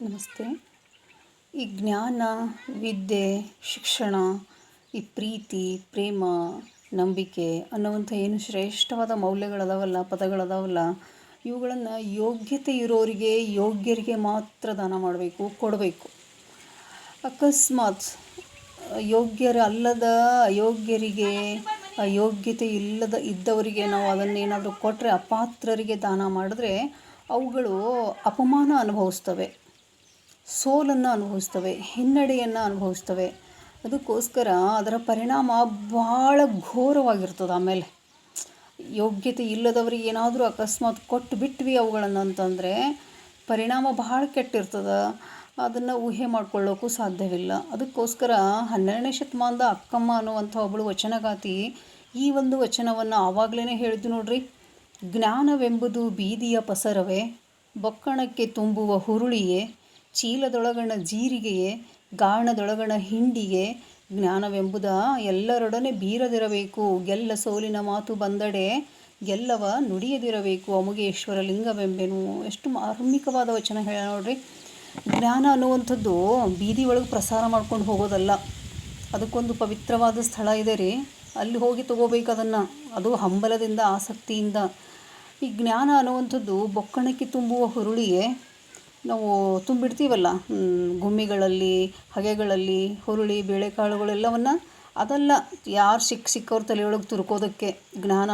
ನಮಸ್ತೆ. ಈ ಜ್ಞಾನ, ವಿದ್ಯೆ, ಶಿಕ್ಷಣ, ಈ ಪ್ರೀತಿ, ಪ್ರೇಮ, ನಂಬಿಕೆ ಅನ್ನುವಂಥ ಏನು ಶ್ರೇಷ್ಠವಾದ ಮೌಲ್ಯಗಳದಾವಲ್ಲ, ಪದಗಳದಾವಲ್ಲ, ಇವುಗಳನ್ನು ಯೋಗ್ಯತೆ ಇರೋರಿಗೆ, ಯೋಗ್ಯರಿಗೆ ಮಾತ್ರ ದಾನ ಮಾಡಬೇಕು, ಕೊಡಬೇಕು. ಅಕಸ್ಮಾತ್ ಯೋಗ್ಯರ ಅಲ್ಲದ ಅಯೋಗ್ಯರಿಗೆ ಯೋಗ್ಯತೆ ಇಲ್ಲದ ಇದ್ದವರಿಗೆ ನಾವು ಅದನ್ನೇನಾದರೂ ಕೊಟ್ಟರೆ ಅಪಾತ್ರರಿಗೆ ದಾನ ಮಾಡಿದ್ರೆ ಅವುಗಳು ಅಪಮಾನ ಅನುಭವಿಸ್ತವೆ. ಸೋಲನ್ನು ಅನುಭವಿಸ್ತವೆ, ಹಿನ್ನಡೆಯನ್ನು ಅನುಭವಿಸ್ತವೆ. ಅದಕ್ಕೋಸ್ಕರ ಅದರ ಪರಿಣಾಮ ಭಾಳ ಘೋರವಾಗಿರ್ತದೆ ಆಮೇಲೆ ಯೋಗ್ಯತೆ ಇಲ್ಲದವರಿಗೆ ಏನಾದರೂ ಅಕಸ್ಮಾತ್ ಕೊಟ್ಟು ಬಿಟ್ವಿ ಅವುಗಳನ್ನು ಅಂತಂದರೆ ಪರಿಣಾಮ ಭಾಳ ಕೆಟ್ಟಿರ್ತದೆ. ಅದನ್ನು ಊಹೆ ಮಾಡ್ಕೊಳ್ಳೋಕ್ಕೂ ಸಾಧ್ಯವಿಲ್ಲ. ಅದಕ್ಕೋಸ್ಕರ ಹನ್ನೆರಡನೇ ಶತಮಾನದ ಅಕ್ಕಮ್ಮ ಅನ್ನುವಂಥ ಒಬ್ಬಳು ವಚನಗಾತಿ ಈ ಒಂದು ವಚನವನ್ನು ಆವಾಗಲೇ ಹೇಳಿದ್ದು ನೋಡ್ರಿ. ಜ್ಞಾನವೆಂಬುದು ಬೀದಿಯ ಪಸರವೇ, ಬೊಕ್ಕಣಕ್ಕೆ ತುಂಬುವ ಹುರುಳಿಯೇ ಚೀಲದೊಳಗಣ ಜೀರಿಗೆಯೇ ಗಾಣದೊಳಗಣ ಹಿಂಡಿಗೆ ಜ್ಞಾನವೆಂಬುದ ಎಲ್ಲರೊಡನೆ ಬೀರದಿರಬೇಕು. ಗೆಲ್ಲ ಸೋಲಿನ ಮಾತು ಬಂದಡೆ ಗೆಲ್ಲವ ನುಡಿಯದಿರಬೇಕು. ಅಮುಗೇಶ್ವರ ಲಿಂಗವೆಂಬೆನು. ಎಷ್ಟು ಮಾರ್ಮಿಕವಾದ ವಚನ ಹೇಳ ನೋಡ್ರಿ. ಜ್ಞಾನ ಅನ್ನುವಂಥದ್ದು ಬೀದಿ ಒಳಗೆ ಪ್ರಸಾರ ಮಾಡ್ಕೊಂಡು ಹೋಗೋದಲ್ಲ. ಅದಕ್ಕೊಂದು ಪವಿತ್ರವಾದ ಸ್ಥಳ ಇದೆ ರೀ. ಅಲ್ಲಿ ಹೋಗಿ ತಗೋಬೇಕು ಅದನ್ನು. ಅದು ಹಂಬಲದಿಂದ, ಆಸಕ್ತಿಯಿಂದ. ಈ ಜ್ಞಾನ ಅನ್ನುವಂಥದ್ದು ಬೊಕ್ಕಣಕ್ಕೆ ತುಂಬುವ ಹುರುಳಿಯೇ ನಾವು ತುಂಬಿಡ್ತೀವಲ್ಲ ಗುಮ್ಮಿಗಳಲ್ಲಿ, ಹಗೆಗಳಲ್ಲಿ, ಹುರುಳಿ, ಬೇಳೆಕಾಳುಗಳೆಲ್ಲವನ್ನು ಅದೆಲ್ಲ ಯಾರು ಸಿಕ್ಕ ಸಿಕ್ಕವ್ರ ತಲೆಯೊಳಗೆ ತುರ್ಕೋದಕ್ಕೆ ಜ್ಞಾನ,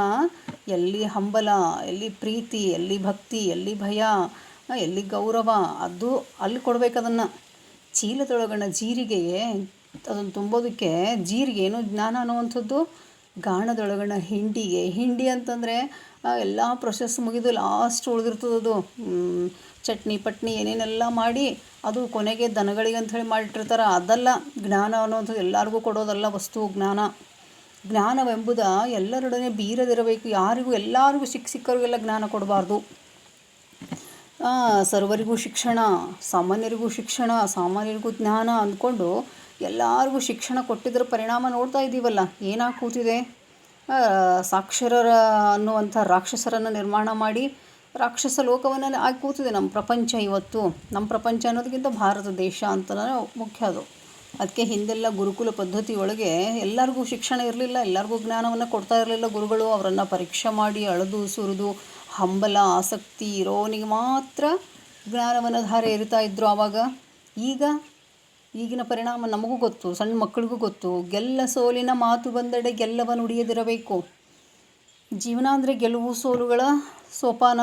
ಎಲ್ಲಿ ಹಂಬಲ, ಎಲ್ಲಿ ಪ್ರೀತಿ, ಎಲ್ಲಿ ಭಕ್ತಿ, ಎಲ್ಲಿ ಭಯ, ಎಲ್ಲಿ ಗೌರವ, ಅದು ಅಲ್ಲಿ ಕೊಡ್ಬೇಕು ಅದನ್ನು. ಚೀಲದೊಳಗಣ ಜೀರಿಗೆಯೇ ಅದನ್ನು ತುಂಬೋದಕ್ಕೆ ಜೀರಿಗೆ ಏನು ಜ್ಞಾನ ಅನ್ನುವಂಥದ್ದು ಗಾಣದೊಳಗಣ ಹಿಂಡಿಗೆ. ಹಿಂಡಿ ಅಂತಂದರೆ ಎಲ್ಲ ಪ್ರೊಸೆಸ್ ಮುಗಿದು ಲಾಸ್ಟ್ ಉಳಿದಿರ್ತದದು ಚಟ್ನಿ, ಪಟ್ನಿ ಏನೇನೆಲ್ಲ ಮಾಡಿ ಅದು ಕೊನೆಗೆ ದನಗಳಿಗೆ ಅಂಥೇಳಿ ಮಾಡಿಟ್ಟಿರ್ತಾರೆ. ಅದಲ್ಲ ಜ್ಞಾನ ಅನ್ನೋದು ಎಲ್ಲರಿಗೂ ಕೊಡೋದಲ್ಲ ವಸ್ತು ಜ್ಞಾನ. ಜ್ಞಾನವೆಂಬುದ ಎಲ್ಲರೊಡನೆ ಬೀರದಿರಬೇಕು. ಯಾರಿಗೂ, ಎಲ್ಲರಿಗೂ ಸಿಕ್ಕ ಸಿಕ್ಕರಿಗೆಲ್ಲ ಜ್ಞಾನ ಕೊಡಬಾರ್ದು. ಸರ್ವರಿಗೂ ಶಿಕ್ಷಣ, ಸಾಮಾನ್ಯರಿಗೂ ಶಿಕ್ಷಣ, ಸಾಮಾನ್ಯರಿಗೂ ಜ್ಞಾನ ಅಂದ್ಕೊಂಡು ಎಲ್ಲರಿಗೂ ಶಿಕ್ಷಣ ಕೊಟ್ಟಿದ್ದರ ಪರಿಣಾಮ ನೋಡ್ತಾ ಇದ್ದೀವಲ್ಲ, ಏನಾಗಿ ಕೂತಿದೆ? ಸಾಕ್ಷರರ ಅನ್ನುವಂಥ ರಾಕ್ಷಸರನ್ನು ನಿರ್ಮಾಣ ಮಾಡಿ ರಾಕ್ಷಸ ಲೋಕವನ್ನು ಆಗಿ ಕೂತಿದೆ ನಮ್ಮ ಪ್ರಪಂಚ ಇವತ್ತು. ನಮ್ಮ ಪ್ರಪಂಚ ಅನ್ನೋದಕ್ಕಿಂತ ಭಾರತ ದೇಶ ಅಂತಲೇ ಮುಖ್ಯ ಅದು. ಅದಕ್ಕೆ ಹಿಂದೆಲ್ಲ ಗುರುಕುಲ ಪದ್ಧತಿ ಒಳಗೆ ಎಲ್ಲರಿಗೂ ಶಿಕ್ಷಣ ಇರಲಿಲ್ಲ, ಎಲ್ಲರಿಗೂ ಜ್ಞಾನವನ್ನು ಕೊಡ್ತಾ ಇರಲಿಲ್ಲ ಗುರುಗಳು. ಅವರನ್ನು ಪರೀಕ್ಷೆ ಮಾಡಿ ಅಳೆದು ಸುರಿದು ಹಂಬಲ, ಆಸಕ್ತಿ, ಇರೋನಿಗೆ ಮಾತ್ರ ಜ್ಞಾನವನ್ನು ಧಾರೆ ಇರ್ತಾ ಇದ್ದರು ಆವಾಗ. ಈಗ ಈಗಿನ ಪರಿಣಾಮ ನಮಗೂ ಗೊತ್ತು, ಸಣ್ಣ ಮಕ್ಕಳಿಗೂ ಗೊತ್ತು. ಗೆಲ್ಲ ಸೋಲಿನ ಮಾತು ಬಂದಡೆ ಗೆಲ್ಲವ ನುಡಿಯದಿರಬೇಕು ಜೀವನ ಅಂದರೆ ಗೆಲುವು, ಸೋಲುಗಳ ಸೋಪಾನ,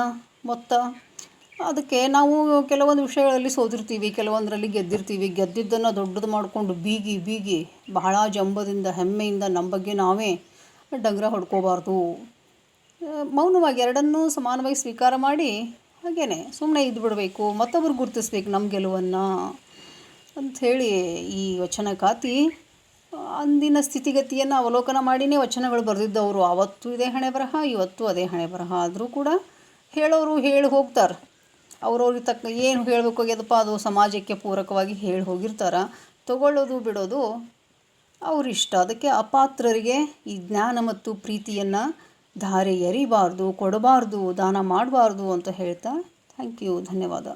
ಮೊತ್ತ. ಅದಕ್ಕೆ ನಾವು ಕೆಲವೊಂದು ವಿಷಯಗಳಲ್ಲಿ ಸೋತಿರ್ತೀವಿ, ಕೆಲವೊಂದರಲ್ಲಿ ಗೆದ್ದಿರ್ತೀವಿ. ಗೆದ್ದಿದ್ದನ್ನು ದೊಡ್ಡದು ಮಾಡಿಕೊಂಡು ಬೀಗಿ ಬೀಗಿ, ಬಹಳ ಜಂಬದಿಂದ, ಹೆಮ್ಮೆಯಿಂದ ನಮ್ಮ ಬಗ್ಗೆ ನಾವೇ ಡಂಗ್ರ ಹೊಡ್ಕೋಬಾರ್ದು. ಮೌನವಾಗಿ ಎರಡನ್ನೂ ಸಮಾನವಾಗಿ ಸ್ವೀಕಾರ ಮಾಡಿ ಹಾಗೇನೆ ಸುಮ್ಮನೆ ಇದ್ದು ಬಿಡಬೇಕು ಮತ್ತೊಬ್ರು ಗುರುತಿಸ್ಬೇಕು ನಮ್ಮ ಗೆಲುವನ್ನು. ಅಂಥೇಳಿ ಈ ವಚನಕಾತಿ ಅಂದಿನ ಸ್ಥಿತಿಗತಿಯನ್ನು ಅವಲೋಕನ ಮಾಡಿನೇ ವಚನಗಳು ಬರೆದಿದ್ದವರು. ಆವತ್ತು ಇದೇ ಹಣೆ ಬರಹ, ಇವತ್ತು ಅದೇ ಹಣೆ ಬರಹ ಆದರೂ ಕೂಡ ಹೇಳೋರು ಹೇಳಿ ಹೋಗ್ತಾರೆ. ಅವ್ರವ್ರಿಗೆ ತಕ್ಕ ಏನು ಹೇಳಬೇಕು ಅದು ಸಮಾಜಕ್ಕೆ ಪೂರಕವಾಗಿ ಹೇಳಿ ಹೋಗಿರ್ತಾರೆ. ತಗೊಳ್ಳೋದು ಬಿಡೋದು ಅವರಿಷ್ಟ ಅದಕ್ಕೆ ಅಪಾತ್ರರಿಗೆ ಈ ಜ್ಞಾನ ಮತ್ತು ಪ್ರೀತಿಯನ್ನು ಧಾರೆ ಎರಿಬಾರ್ದು, ಕೊಡಬಾರ್ದು, ದಾನ ಮಾಡಬಾರ್ದು ಅಂತ ಹೇಳ್ತಾ ಥ್ಯಾಂಕ್ ಯು ಧನ್ಯವಾದ.